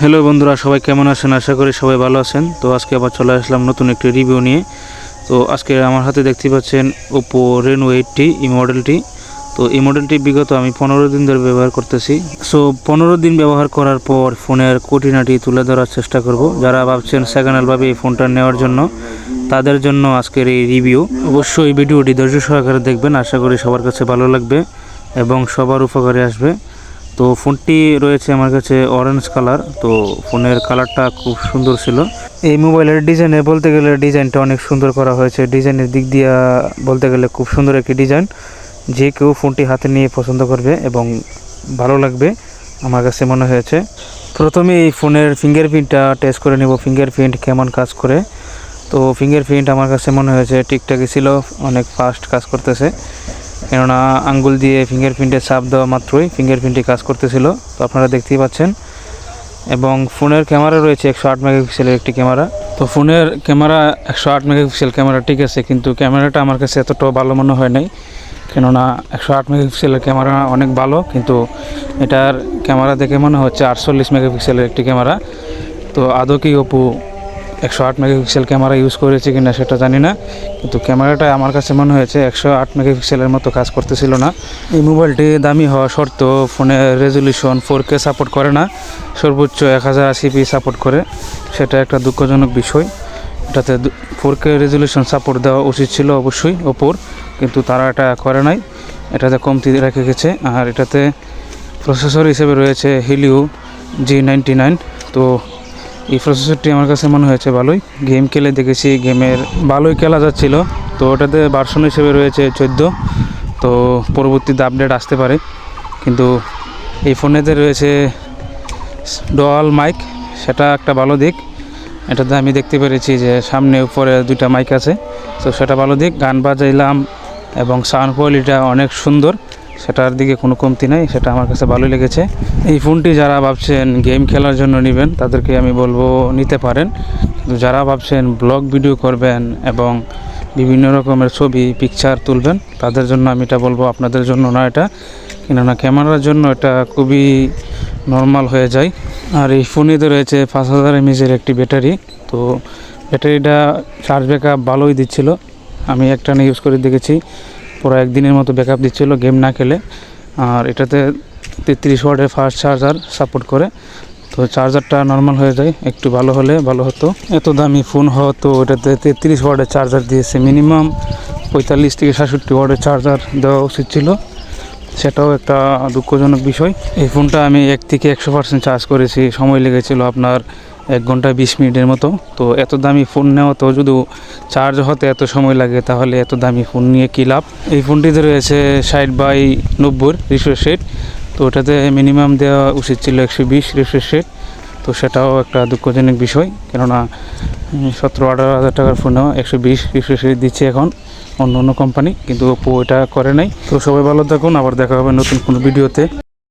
Hello বন্ধুরা, সবাই কেমন আছেন? আশা করি সবাই ভালো আছেন। তো আজকে আবার চলে আসলাম নতুন একটি রিভিউ নিয়ে। তো আজকে আমার হাতে দেখতে পাচ্ছেন ওপো রেনো এইটটি এই মডেলটি তো এই মডেলটি বিগত আমি পনেরো দিন ধরে ব্যবহার করতেছি। সো পনেরো দিন ব্যবহার করার পর ফোনের খুঁটিনাটি তুলে ধরার চেষ্টা করব। যারা ভাবছেন সেকেন্ড হ্যান্ডভাবে এই ফোনটা নেওয়ার জন্য, তাদের জন্য আজকের এই রিভিউ অবশ্যই ভিডিওটি ধৈর্য সহকারে দেখবেন। আশা করি সবার কাছে ভালো লাগবে এবং সবার উপকারে আসবে। তো ফোনটি রয়েছে আমার কাছে অরেঞ্জ কালার তো ফোনের কালারটা খুব সুন্দর ছিল। এই মোবাইলের ডিজাইনে বলতে গেলে ডিজাইনটা অনেক সুন্দর করা হয়েছে। ডিজাইনের দিক দিয়ে বলতে গেলে খুব সুন্দর একটি ডিজাইন। যে কেউ ফোনটি হাতে নিয়ে পছন্দ করবে এবং ভালো লাগবে, আমার কাছে মনে হয়েছে। প্রথমে এই ফোনের ফিঙ্গারপ্রিন্টটা টেস্ট করে নেব ফিঙ্গারপ্রিন্ট কেমন কাজ করে। তো ফিঙ্গারপ্রিন্ট আমার কাছে মনে হয়েছে, ঠিকঠাকই ছিল, অনেক ফাস্ট কাজ করতেছে। কেননা আঙ্গুল দিয়ে ফিঙ্গারপ্রিন্টে চাপ দেওয়া মাত্রই ফিঙ্গারপ্রিন্টে কাজ করতেছিল, তো আপনারা দেখতেই পাচ্ছেন। এবং ফোনের ক্যামেরা রয়েছে একশো আট মেগাপিক্সেলের একটি ক্যামেরা। তো ফোনের ক্যামেরা, একশো আট মেগাপিক্সেল ক্যামেরা ঠিক আছে, কিন্তু ক্যামেরাটা আমার কাছে এতটাও ভালো মনে হয় নাই। কেননা একশো আট মেগাপিক্সেলের ক্যামেরা অনেক ভালো, কিন্তু এটার ক্যামেরা দেখে মনে হচ্ছে আটচল্লিশ মেগাপিক্সেলের একটি ক্যামেরা। তো আদৌ কি অপু একশো আট মেগাপিক্সেল ক্যামেরা ইউজ করেছে কি না সেটা জানি না, কিন্তু ক্যামেরাটা আমার কাছে মনে হয়েছে একশো আট মেগাপিক্সেলের মতো কাজ করতেছিল না। এই মোবাইলটি দামি হওয়া সত্ত্বেও ফোনের রেজলিউশন ফোর কে সাপোর্ট করে না, সর্বোচ্চ এক হাজার আশি পি সাপোর্ট করে। সেটা একটা দুঃখজনক বিষয়। এটাতে ফোর কে রেজলিউশন সাপোর্ট দেওয়া উচিত ছিল অবশ্যই ওপর, কিন্তু তারা এটা করে নাই। এটাতে কমতি রেখে গেছে। আর এটাতে প্রসেসর হিসেবে রয়েছে হিলিও জি নাইনটি নাইন তো এই প্রসেসরটি আমার কাছে মনে হয়েছে ভালোই। গেম খেলে দেখেছি গেমের ভালোই খেলা যাচ্ছিল। তো ওটাতে ভার্সন হিসেবে রয়েছে চোদ্দ। তো পরবর্তীতে আপডেট আসতে পারে। কিন্তু এই ফোনেতে রয়েছে ডোয়াল মাইক সেটা একটা ভালো দিক। এটাতে আমি দেখতে পেরেছি যে সামনে উপরে দুইটা মাইক আছে। তো সেটা ভালো দিক। গান বাজাইলাম এবং সাউন্ড কোয়ালিটিটা অনেক সুন্দর। সেটার দিকে কোনো কমতি নাই, সেটা আমার কাছে ভালোই লেগেছে। এই ফোনটি যারা ভাবছেন গেম খেলার জন্য নেবেন, তাদেরকে আমি বলব নিতে পারেন। কিন্তু যারা ভাবছেন ব্লগ ভিডিও করবেন এবং বিভিন্ন রকমের ছবি পিকচার তুলবেন, তাদের জন্য আমি এটা বলব, আপনাদের জন্য না এটা। কেননা ক্যামেরার জন্য এটা খুবই নর্মাল হয়ে যায়। আর এই ফোনেতে রয়েছে পাঁচ হাজার এমএজের একটি ব্যাটারি, তো ব্যাটারিটা চার্জ ব্যাকআপ ভালোই দিচ্ছিল। আমি একটা ইউজ করে দেখেছি। পুরো একদিনের মতো ব্যাকআপ দিচ্ছিল গেম না খেলে। আর এটাতে তেত্রিশ ওয়ার্ডের ফাস্ট চার্জার সাপোর্ট করে। তো চার্জারটা নর্মাল হয়ে যায়, একটু ভালো হলে ভালো হতো। এত দামি ফোন হতো ওটাতে তেত্রিশ ওয়ার্ডের চার্জার দিয়েছে। মিনিমাম পঁয়তাল্লিশ থেকে সাতষট্টি ওয়ার্ডের চার্জার দেওয়া উচিত ছিল। সেটাও একটা দুঃখজনক বিষয়। এই ফোনটা আমি এক থেকে একশো পার্সেন্ট চার্জ করেছি, সময় লেগেছিল আপনার এক ঘণ্টা বিশ মিনিটের মতো। তো এত দামি ফোন নেওয়া তো যদি চার্জ হতে এত সময় লাগে, তাহলে এত দামি ফোন নিয়ে কী লাভ? এই ফোনটিতে রয়েছে ষাট বাই নব্বই রিফ্রেশ রেট তো ওটাতে মিনিমাম দেওয়া উচিত ছিল একশো বিশ রিফ্রেশ রেট তো সেটাও একটা দুঃখজনক বিষয়, কেননা সতেরো আঠারো হাজার টাকার ফোনেও একশো বিশ রিফ্রেশ রেট দিচ্ছে এখন। অন্য অন্য কোম্পানি কিন্তু ওপো এটা করে নাই। তো সবাই ভালো থাকুন, আবার দেখা হবে নতুন কোনো ভিডিওতে।